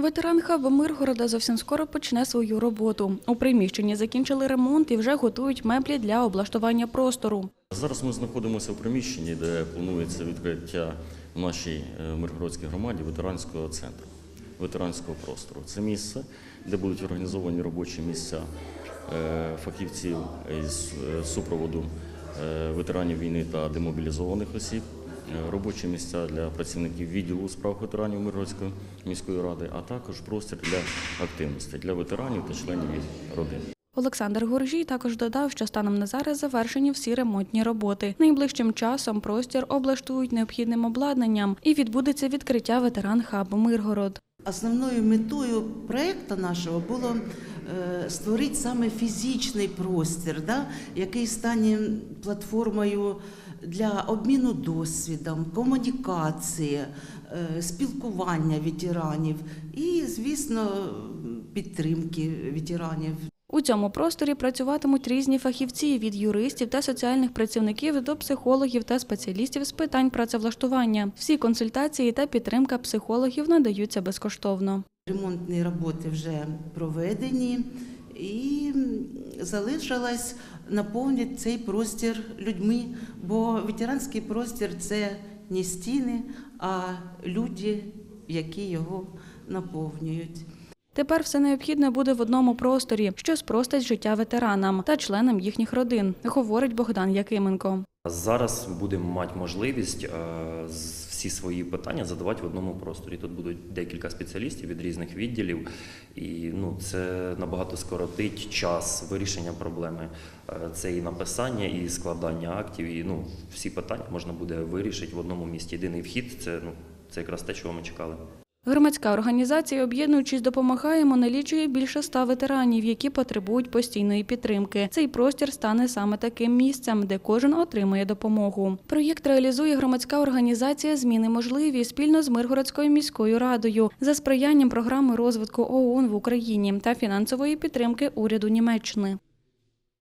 Ветеран хабу Миргорода зовсім скоро почне свою роботу. У приміщенні закінчили ремонт і вже готують меблі для облаштування простору. Зараз ми знаходимося в приміщенні, де планується відкриття в нашій е, Миргородській громаді ветеранського центру, ветеранського простору. Це місце, де будуть організовані робочі місця е, фахівців із е, супроводу ветеранів війни та демобілізованих осіб, робочі місця для працівників відділу у справах ветеранів Миргородської міської ради, а також простір для активності для ветеранів та членів їх родин. Олександр Горжій також додав, що станом на зараз завершені всі ремонтні роботи. Найближчим часом простір облаштують необхідним обладнанням і відбудеться відкриття ветеран хабу Миргород. Основною метою проєкту нашого було створити саме фізичний простір, да, який стане платформою для обміну досвідом, комунікації, е, спілкування ветеранів і, звісно, підтримки ветеранів. У цьому просторі працюватимуть різні фахівці від юристів та соціальних працівників до психологів та спеціалістів з питань працевлаштування. Всі консультації та підтримка психологів надаються безкоштовно. Ремонтні роботи вже проведені і залишилось наповнити цей простір людьми, бо ветеранський простір це не стіни, а люди, які його наповнюють. Тепер все необхідне буде в одному просторі, що спростить життя ветеранам та членам їхніх родин, говорить Богдан Якименко. Зараз будемо мати можливість е, всі свої питання задавати в одному просторі. Тут будуть декілька спеціалістів від різних відділів, і ну, це набагато скоротить час вирішення проблеми. Е, Це і написання, і складання актів, і ну, всі питання можна буде вирішити в одному місці. Єдиний вхід це, ну, це якраз те, чого ми чекали. Громадська організація «Об'єднуючись допомагаємо» налічує більше ста ветеранів, які потребують постійної підтримки. Цей простір стане саме таким місцем, де кожен отримує допомогу. Проєкт реалізує громадська організація Зміни можливі спільно з Миргородською міською радою за сприянням програми розвитку ООН в Україні та фінансової підтримки уряду Німеччини.